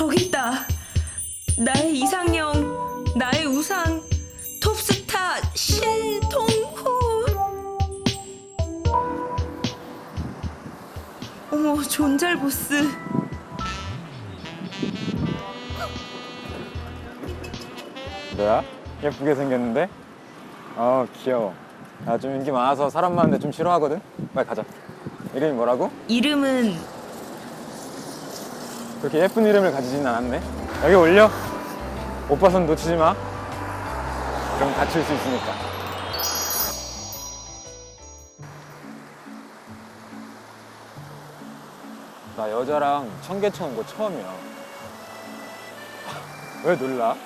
저기 있다. 나의 이상형, 나의 우상, 톱스타 신동훈. 어머, 존잘 보스. 너야? 예쁘게 생겼는데? 어 귀여워 나 좀 인기 많아서 사람 많은데 좀 싫어하거든? 빨리 가자 이름이 뭐라고? 이름은 그렇게 예쁜 이름을 가지진 않았네. 여기 올려. 오빠 손 놓치지 마. 그럼 다칠 수 있으니까. 나 여자랑 청계천 온거 처음이야. 왜 놀라?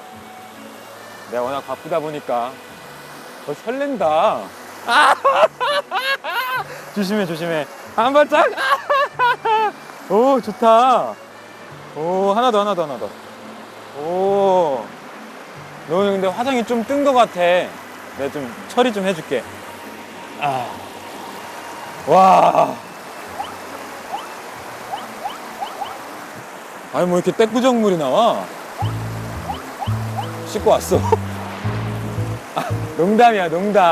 내가 워낙 바쁘다 보니까. 어, 설렌다. 조심해 조심해. 한 발짝. 오 좋다 오 하나 더 하나 더 하나 더오. 너 근데 화장이 좀 뜬 것 같아. 내가 좀 처리 좀 해줄게. 아. 와. 아니 뭐 이렇게 떼꾸정물이 나와? 씻고 왔어. 아, 농담이야 농담.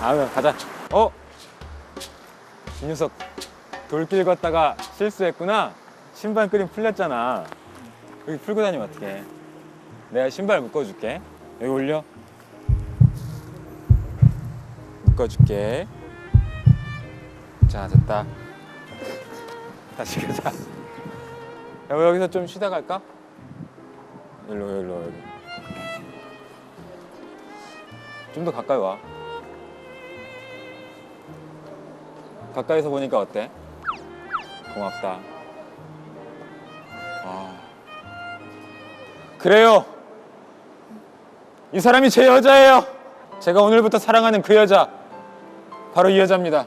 아 가자. 어? 이 녀석 돌길 걷다가 실수했구나 신발 끈이 풀렸잖아. 여기 풀고 다니면 어떡해? 내가 신발 묶어줄게. 여기 올려. 묶어줄게. 자 됐다. 다시 가자. 야, 우리 여기서 좀 쉬다 갈까? 일로 일로 여기 좀 더 가까이 와. 가까이서 보니까 어때? 고맙다 그래요 이 사람이 제 여자예요 제가 오늘부터 사랑하는 그 여자 바로 이 여자입니다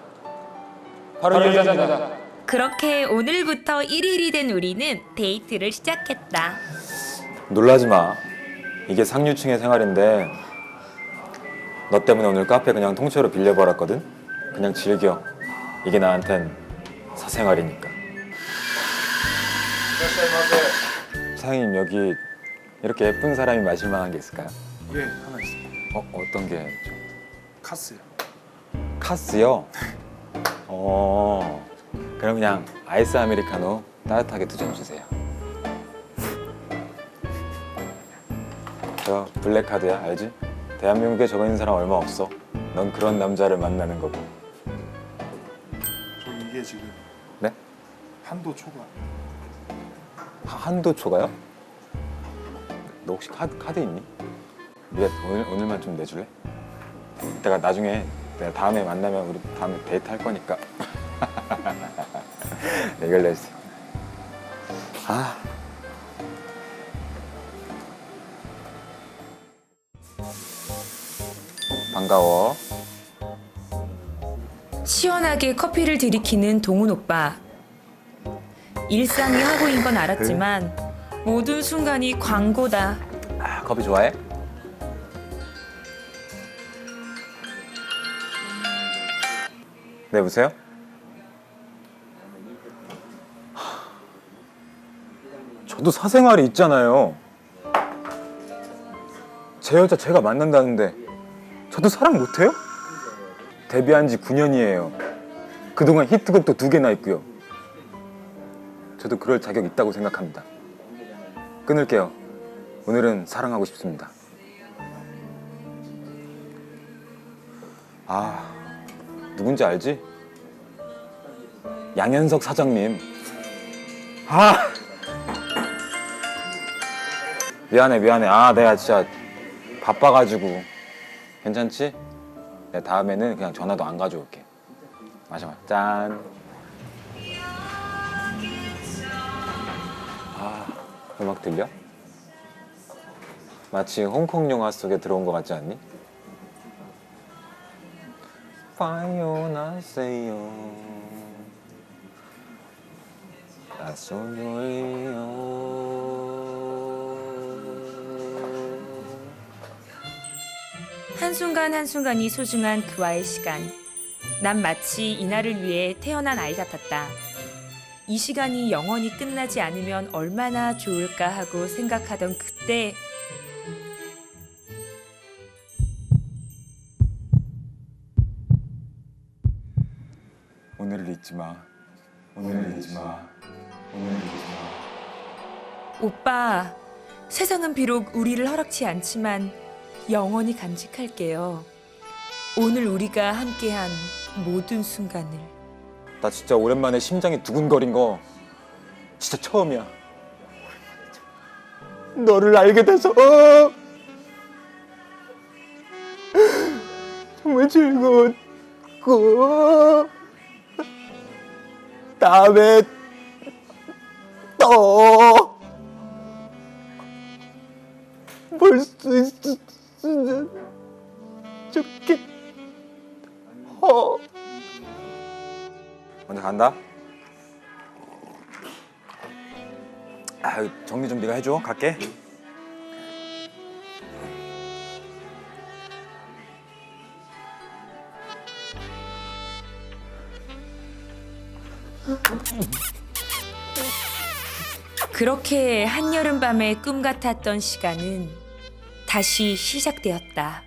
바로, 이 여자입니다. 그렇게 오늘부터 1일이 된 우리는 데이트를 시작했다. 놀라지 마. 이게 상류층의 생활인데 너 때문에 오늘 카페 그냥 통째로 빌려버렸거든. 그냥 즐겨. 이게 나한텐 사생활이니까. 사장님 여기 이렇게 예쁜 사람이 마실 만한 게 있을까요? 예, 하나 있습니다. 어 어떤 게 좀? 카스요. 카스요? 어 그럼 그냥 아이스 아메리카노 따뜻하게 두 잔 주세요. 저 블랙카드야 알지? 대한민국에 저거 있는 사람 얼마 없어. 넌 그런 남자를 만나는 거고. 저 이게 지금 네? 한도 초과. 하- 한도 초가요? 너 혹시 카드, 카드 있니? 네가 오늘, 오늘만 좀 내줄래? 내가 나중에 내가 다음에 만나면 우리 다음에 데이트 할 거니까 이걸 낼수 아 반가워 시원하게 커피를 들이키는 동훈 오빠. 일상이 하고인 건 알았지만 모든 순간이 광고다. 아, 커피 좋아해? 네, 여보세요? 하, 저도 사생활이 있잖아요. 제 여자 제가 만난다는데 저도 사랑 못해요? 데뷔한 지 9년이에요. 그동안 히트곡도 두 개나 있고요. 저도 그럴 자격 있다고 생각합니다. 끊을게요. 오늘은 사랑하고 싶습니다. 아, 누군지 알지? 양현석 사장님. 아! 미안해, 미안해. 아, 내가 진짜 바빠가지고. 괜찮지? 내가 다음에는 그냥 전화도 안 가져올게. 마셔, 마셔. 짠. 음악 들려? 마치 홍콩 영화 속에 들어온 것 같지 않니? 파요나세요 나소노예요 한순간 한순간이 소중한 그와의 시간. 난 마치 이날을 위해 태어난 아이 같았다. 이 시간이 영원히 끝나지 않으면 얼마나 좋을까 하고 생각하던 그때 오늘을 잊지 마. 오늘을 잊지 마. 오늘을 잊지 마. 오빠, 세상은 비록 우리를 허락치 않지만 영원히 간직할게요. 오늘 우리가 함께한 모든 순간을. 나 진짜 오랜만에 심장이 두근거린 거 진짜 처음이야. 너를 알게 돼서 어! 정말 즐거웠고 다음에 또 볼 수 있으면 좋겠어. 먼저 간다. 아, 정리 좀 네가 해줘. 갈게. 그렇게 한여름 밤의 꿈 같았던 시간은 다시 시작되었다.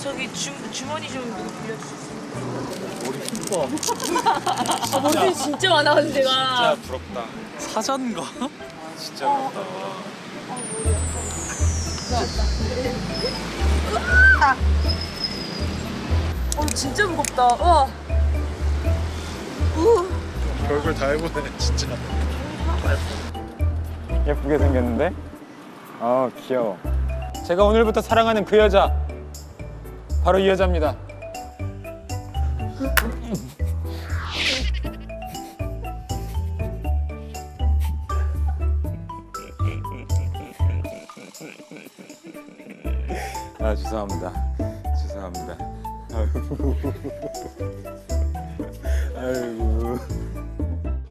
저기 주, 주머니 좀 빌려줄 수 있어요? 머리 이뻐. 아, 머리 진짜 많아, 근데 제가. 부럽다. 사자인가? 진짜 부럽다. 어, 진짜 무겁다. 와. 별걸 다 해보네 진짜. 예쁘게 생겼는데? 아 귀여워. 제가 오늘부터 사랑하는 그 여자 바로 이 여자입니다. 아 죄송합니다. 죄송합니다. 아이고. 아이고.